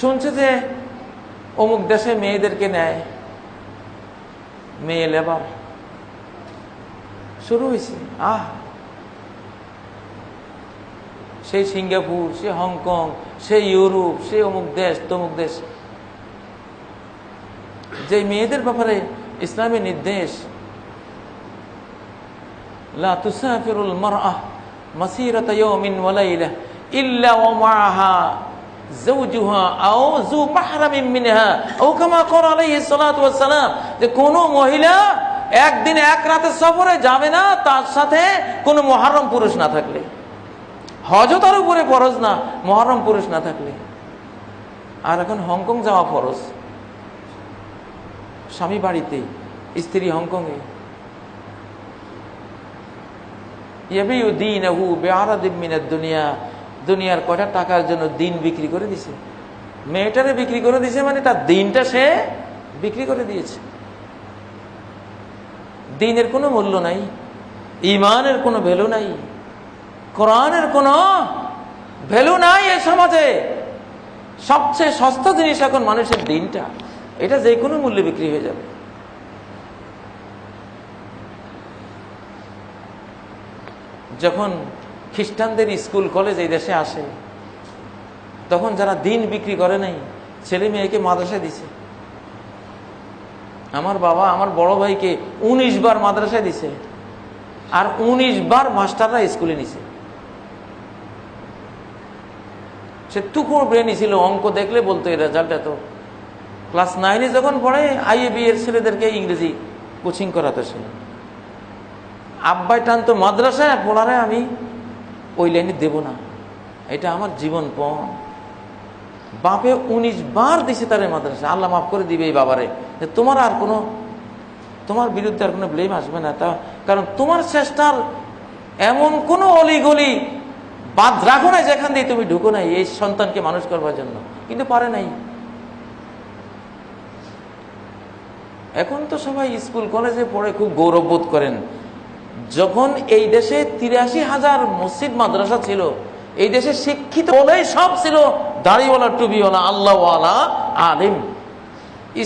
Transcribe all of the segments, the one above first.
শুনছে যে অমুক দেশে মেয়েদেরকে নেয়? মেয়ে লেবার। শুরু হয়েছে। আহ! সেই সিঙ্গাপুর, সে হংকং, সে ইউরোপ, সে অমুক দেশ, তমুক দেশ। যে মেয়েদের ব্যাপারে ইসলামী নির্দেশ, লা তুসাফিরুল মারআহ মাসিরাতা ইয়াউমিন ওয়া লাইলা ইল্লা যাওজুহা আও যু কোন মহিলা একদিন এক রাতে সফরে যাবে না, তার সাথে কোনো মহারম পুরুষ না থাকলে। হজও তার উপরে ফরজ না, মহারম পুরুষ না থাকলে। আর এখন হংকং যাওয়া ফরজ। স্বামী বাড়িতে, স্ত্রী হংকংয়ে। দুনিয়া দুনিয়ার কয়টা টাকার জন্য দিন বিক্রি করে দিছে? মেয়েটারে বিক্রি করে দিছে মানে তার দিনটা সে বিক্রি করে দিয়েছে। দিনের কোনো মূল্য নাই, ইমানের কোনো ভ্যালু নাই, কোরআনের কোনো ভ্যালু নাই এ সমাজে। সবচেয়ে সস্তা জিনিস এখন মানুষের দিনটা, এটা যে কোনো মূল্যে বিক্রি হয়ে যাবে। যখন খ্রিস্টানদের স্কুল, কলেজ এই দেশে আসে। তখন যারা দিন বিক্রি করে নাই, ছেলে মেয়েকে মাদ্রাসায় দিছে। আমার বাবা, আমার বড় ভাইকে উনিশ বার মাদ্রাসায় দিছে। আর উনিশ বার মাস্টাররা স্কুলে নিছে। সে টুকুর ব্রেনি ছিল, অঙ্ক দেখলে বলতো এই রেজাল্ট এত। ক্লাস নাইনে যখন পড়ে আই এ আইএবি এর ছেলেদেরকে ইংরেজি কোচিং করাতে ছিল আব্বাই টানতো মাদ্রাসায় পড়ারে আমি ওই লাইনে দেব না। এটা আমার জীবন পণ বাপে উনিশ বার দিছে তারে মাদ্রাসা। আল্লাহ মাফ করে দিবে এই বাবারে। যে তোমার আর কোনো তোমার বিরুদ্ধে আর কোনো ব্লেম আসবে না। তা কারণ তোমার চেষ্টার এমন কোনো অলিগলি বাদ রাখো না যেখান দিয়ে তুমি ঢুকো নাই এই সন্তানকে মানুষ করবার জন্য। কিন্তু পারে নাই। এখন তো সবাই স্কুল, কলেজে পড়ে খুব গৌরববোধ করেন। যখন এই দেশে তিরাশি হাজার মসজিদ মাদ্রাসা ছিল, এই দেশে শিক্ষিত বলেই সব ছিল, দাড়িওয়ালা টুবিওয়ালা আল্লাহওয়ালা, আলিম।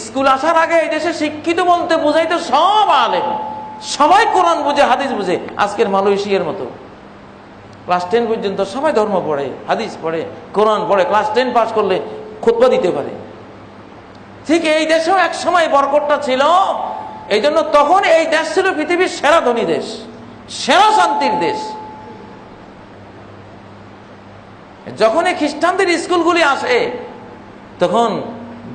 স্কুল আসার আগে এই দেশে শিক্ষিত বলতে বোঝাইতো সব আলেম। সবাই কোরআন বুঝে, হাদিস বুঝে, আজকের মালয়েশিয়ার মতো। ক্লাস টেন পর্যন্ত সবাই ধর্ম পড়ে, হাদিস পড়ে, কোরআন পড়ে, ক্লাস টেন পাস করলে খুতবা দিতে পারে। ঠিক এই দেশেও এক সময় বরকটটা ছিল এই জন্য তখন এই দেশ ছিল পৃথিবীর সেরা ধনী দেশ, সেরা শান্তির দেশ। যখন এই খ্রিস্টানদের স্কুলগুলি আসে, তখন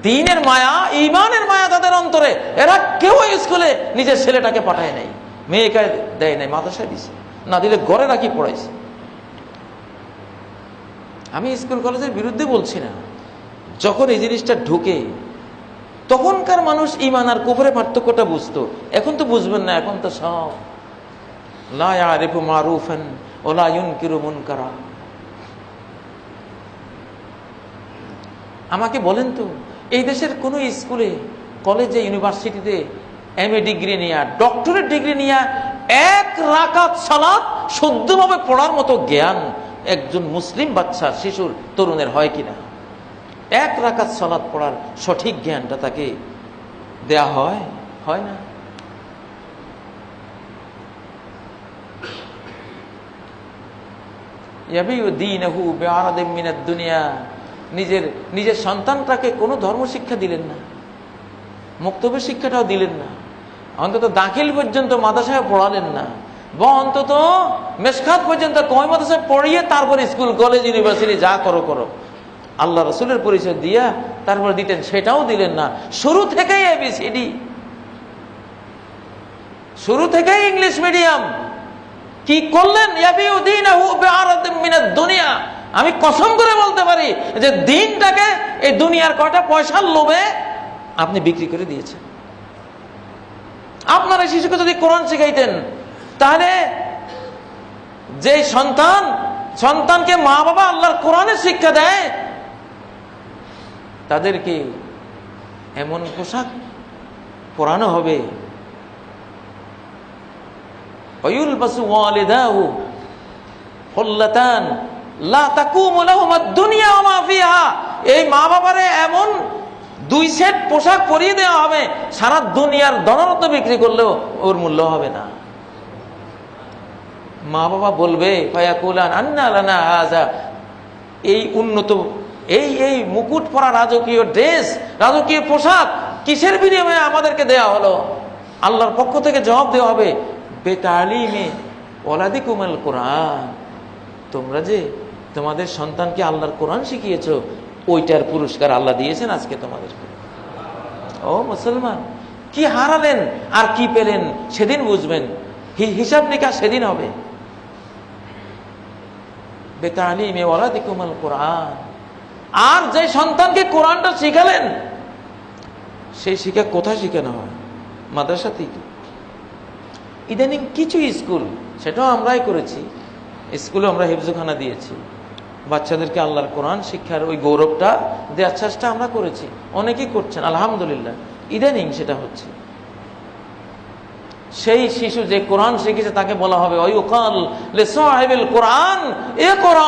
দিনের মায়া, ইমানের মায়া তাদের অন্তরে। এরা কেউ স্কুলে নিজের ছেলেটাকে পাঠায় নাই, মেয়েকে দেয় নাই, মাদ্রাসায় দিছে, না দিলে ঘরে রাখি পড়াইছে। আমি স্কুল কলেজের বিরুদ্ধে বলছি না, যখন এই জিনিসটা ঢুকে তখনকার মানুষ ইমান আর কুফরে পার্থক্যটা বুঝতো। এখন তো বুঝবেন না, এখন তো সব। আমাকে বলেন তো, এই দেশের কোনো স্কুলে, কলেজে, ইউনিভার্সিটিতে এম এ ডিগ্রি নিয়ে, ডক্টরেট ডিগ্রি নিয়ে এক রাকাত সালাত শুদ্ধভাবে পড়ার মতো জ্ঞান একজন মুসলিম বাচ্চা, শিশুর, তরুণের হয় কিনা? এক রাকাত সালাত পড়ার সঠিক জ্ঞানটা তাকে দেয়া হয় হয় না? দুনিয়া। নিজের নিজের সন্তানটাকে কোনো ধর্ম শিক্ষা দিলেন না, মুক্তব্য শিক্ষাটাও দিলেন না, অন্তত দাখিল পর্যন্ত মাদ্রাসায় পড়ালেন না, বা অন্তত মেসখাত পর্যন্ত কয় মাদ্রাসায় পড়িয়ে তারপর স্কুল, কলেজ, ইউনিভার্সিটি যা করো করো। আল্লাহ রসুলের পরিচয় দিয়া তারপর দিতেন, সেটাও দিলেন না। শুরু থেকেই এবিসিডি শুরু থেকেই ইংলিশ মিডিয়াম কি করলেন? দুনিয়া। আমি কসম করে বলতে পারি যে দিনটাকে এই দুনিয়ার কটা পয়সার লোভে আপনি বিক্রি করে দিয়েছেন। আপনার এই শিশুকে যদি কোরআন শিখাইতেন, তাহলে যে সন্তান, সন্তানকে মা বাবা আল্লাহর কোরআনের শিক্ষা দেয় তাদেরকে এমন পোশাক পরানো হবে। এই মা বাবারে এমন দুই সেট পোশাক পরিয়ে দেওয়া হবে, সারা দুনিয়ার ধনরত্ন বিক্রি করলেও ওর মূল্য হবে না। মা বাবা বলবে এই উন্নত এই এই মুকুট পরা রাজকীয় ড্রেস, রাজকীয় পোশাক কিসের বিনিময়ে আমাদেরকে দেয়া হলো? আল্লাহর পক্ষ থেকে জবাব দেওয়া হবে, বেতালিমে ওলাদিকুমাল কোরআন। তোমরা যে তোমাদের সন্তানকে আল্লাহর কোরআন শিখিয়েছ, ওইটার পুরস্কার আল্লাহ দিয়েছেন আজকে তোমাদেরকে ও মুসলমান, কি হারালেন আর কি পেলেন সেদিন বুঝবেন। হিসাব নিকাশ সেদিন হবে। বেতালিমে ওয়ালাদিকুমাল কোরআন। আর যে সন্তানকে কোরআনটা শিখালেন সেই শিক্ষা কোথায় শিখানো হয়? মাদ্রাসা থেকে ইদানিং কিছু স্কুল, সেটাও আমরাই করেছি স্কুলে আমরা হিফজুখানা দিয়েছি। বাচ্চাদেরকে আল্লাহর কোরআন শিক্ষার ওই গৌরবটা, দেওয়ার চেষ্টা আমরা করেছি। অনেকেই করছেন, আলহামদুলিল্লাহ। ইদানিং সেটা হচ্ছে। সেই শিশু যে কোরআন শিখেছে, তাকে বলা হবে ওই ওকাল কোরআন, এ করা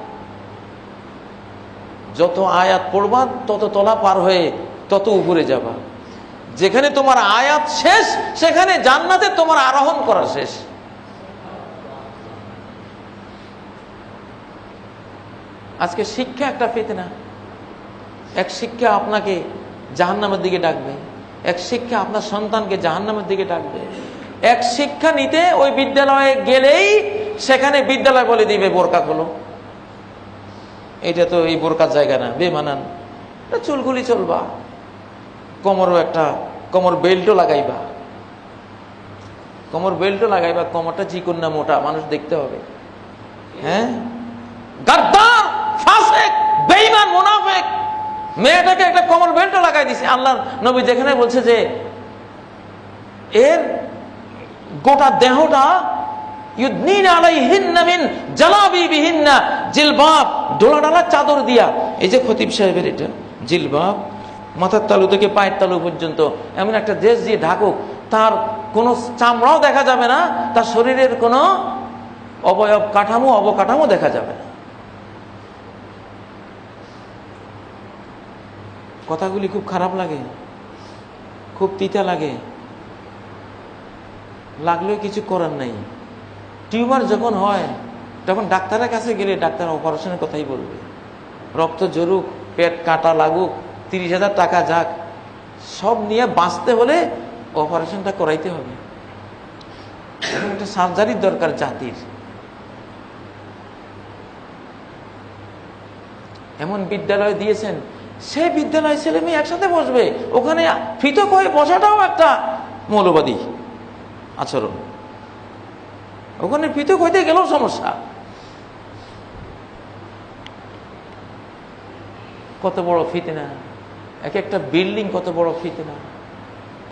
যত আয়াত পড়বা, তত তলা পার হয়ে তত উপরে যাবা। যেখানে তোমার আয়াত শেষ, সেখানে জান্নাতে তোমার আরোহণ করা শেষ। আজকে শিক্ষা একটা ফেতনা। এক শিক্ষা আপনাকে জাহান্নামের দিকে ডাকবে। এক শিক্ষা আপনার সন্তানকে জাহান্নামের দিকে ডাকবে। এক শিক্ষা নিতে ওই বিদ্যালয়ে গেলেই সেখানে বিদ্যালয় বলে দিবে বোরকা খোলো। এটা তো এই বোরকার জায়গা না, বেমানান। চুলগুলি চলবা। কোমরও একটা, কোমর বেল্টও লাগাইবা। কোমর বেল্টও লাগাইবা, কোমরটা চিকুন না মোটা, মানুষ দেখতে হবে। হ্যাঁ? গাদ্দার মেয়েটাকে একটা কোমর বেল্টও লাগাই দিছে। আল্লাহর নবী যেখানে বলছে যে, এর গোটা দেহটা চাদর দিয়া। এই যে মাথার তালু থেকে পায়ের তালু পর্যন্ত, এমন একটা দিয়ে ঢাকুক, তার কোনো চামড়াও দেখা যাবে না, তার শরীরের কোনো অবয়ব কাঠামো, অবকাঠামো দেখা যাবে না। কথাগুলি খুব খারাপ লাগে, খুব তিতা লাগে। লাগলেও কিছু করার নাই। টিউমার যখন হয়, তখন ডাক্তারের কাছে গেলে ডাক্তার অপারেশনের কথাই বলবে। রক্ত জরুক পেট কাটা লাগুক, তিরিশ হাজার টাকা যাক, সব নিয়ে বাঁচতে হলে অপারেশনটা করাইতে হবে। একটা সার্জারির দরকার জাতির। এমন বিদ্যালয় দিয়েছেন, সেই বিদ্যালয় ছেলে মেয়ে একসাথে বসবে, ওখানে পৃথক হয়ে বসাটাও একটা মৌলবাদী আচরণ। ওখানে পৃথক হইতে গেলেও সমস্যা। কত বড় ফিতনা। এক একটা বিল্ডিং কত বড় ফিতনা।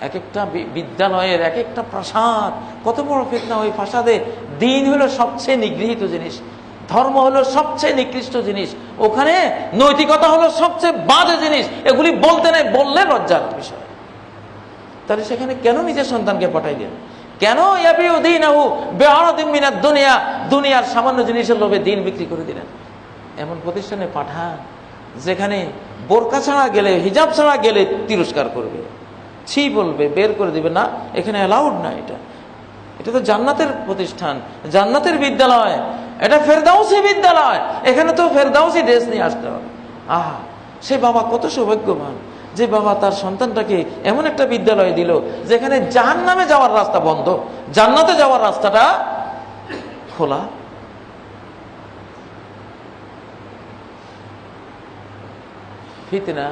এক একটা বিদ্যালয়ের এক একটা প্রাসাদ কত বড় ফিতনা। ওই প্রাসাদে দিন হলো সবচেয়ে নিগৃহীত জিনিস, ধর্ম হলো সবচেয়ে নিকৃষ্ট জিনিস, ওখানে নৈতিকতা হলো সবচেয়ে বাজে জিনিস। এগুলি বলতে নেই, বললে লজ্জার বিষয়। তাহলে সেখানে কেন নিজের সন্তানকে পাঠাইলেন? কেন দুনিয়া? দুনিয়ার সামান্য জিনিসের লোভে দিন বিক্রি করে দিলেন। এমন প্রতিষ্ঠানে পাঠান, যেখানে বোরকা ছাড়া গেলে, হিজাব ছাড়া গেলে তিরস্কার করবে। ছি বলবে, বের করে দিবে। না, এখানে অ্যালাউড না এটা। এটা তো জান্নাতের প্রতিষ্ঠান, জান্নাতের বিদ্যালয়। এটা ফেরদাউসি বিদ্যালয়। এখানে তো ফেরদাউসি ড্রেস নিয়ে আসতে হবে। আহা, সে বাবা কত সৌভাগ্যবান। যে বাবা তার সন্তানটাকে এমন একটা বিদ্যালয়ে দিল, যেখানে জাহান নামে যাওয়ার রাস্তা বন্ধ। জান্নাতে যাওয়ার রাস্তাটা খোলা। ফিতনা।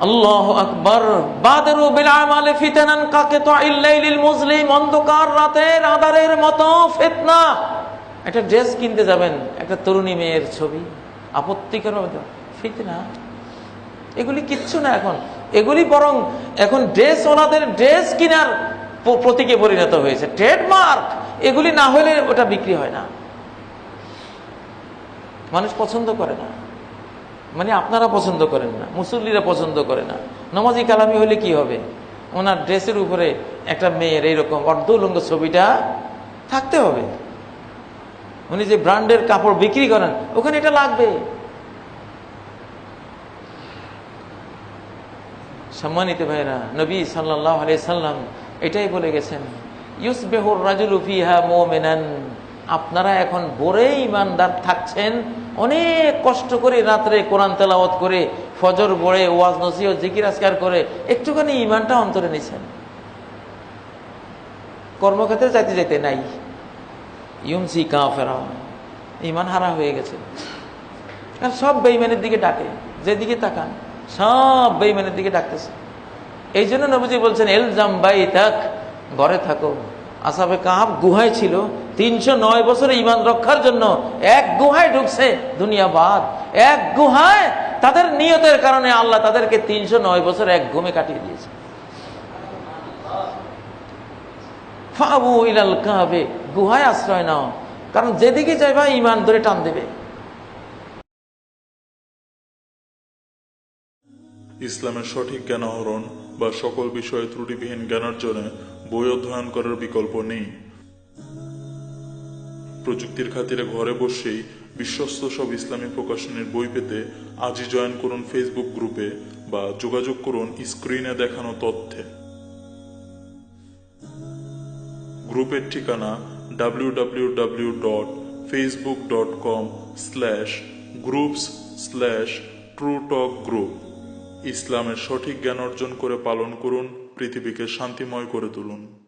আল্লাহ আকবর। বাদরু বিল আমালে ফিতানান কাকে তো ইল্লাইলিল মুসলিম অন্ধকার রাতের আধারের মতো ফিতনা। একটা ড্রেস কিনতে যাবেন, একটা তরুণী মেয়ের ছবি। আপত্তিকর ফিতনা। এগুলি কিচ্ছু না এখন। এগুলি বরং এখন ড্রেস ওনাদের ড্রেস কেনার প্রতীকে পরিণত হয়েছে। ট্রেডমার্ক, এগুলি না হলে ওটা বিক্রি হয় না। মানুষ পছন্দ করে না। মানে আপনারা পছন্দ করেন না, মুসল্লিরা পছন্দ করে না। নমাজি কালামি হলে কি হবে? ওনার ড্রেসের উপরে একটা মেয়ের এইরকম অর্ধ উলঙ্গ ছবিটা থাকতে হবে। উনি যে ব্র্যান্ডের কাপড় বিক্রি করেন, ওখানে এটা লাগবে। সম্মানিত ভাইরা নবী সাল্লাহ সাল্লাম এটাই বলে গেছেন ইউসবেহুর রাজুল ফিহা মোমেনান। আপনারা এখন বরে ইমানদার থাকছেন, অনেক কষ্ট করে রাত্রে কোরআন তেলাওয়াত করে, ফজর বড়ে ওয়াজ নসিহ জিকির আসকার করে, একটুখানি ইমানটা অন্তরে নিছেন। কর্মক্ষেত্রে যাইতে যাইতে নাই। ইউমসি কা ফেরা ইমান হারা হয়ে গেছে। আর সব বেইমানের দিকে ডাকে, যেদিকে তাকান। সব বেইমানের দিকে ডাকতেছে। এই জন্য নবীজি বলছেন, এলজাম বাই তাক, ঘরে থাকো। আসাবে কাহাব গুহায় ছিল। তিনশো নয় বছরে ইমান রক্ষার জন্য এক গুহায় ঢুকছে দুনিয়া বাদ এক গুহায় তাদের নিয়তের কারণে আল্লাহ তাদেরকে তিনশো নয় বছর এক ঘুমে কাটিয়ে দিয়েছে। ফাবু ইলাল কাহাবে, গুহায় আশ্রয় নাও। কারণ যেদিকে যাইবা ইমান ধরে টান দেবে। ইসলামের সঠিক জ্ঞান আহরণ বা সকল বিষয়ে ত্রুটিবিহীন জ্ঞানার্জনে বই অধ্যয়ন করার বিকল্প নেই। প্রযুক্তির খাতিরে ঘরে বসেই বিশ্বস্ত সব ইসলামী প্রকাশনের বই পেতে আজই জয়েন করুন ফেসবুক গ্রুপে বা যোগাযোগ করুন স্ক্রিনে দেখানো তথ্যে। গ্রুপের ঠিকানা W dot Facebook dot com ইসলামের সঠিক জ্ঞান অর্জন করে পালন করুন পৃথিবীকে শান্তিময় করে তুলুন।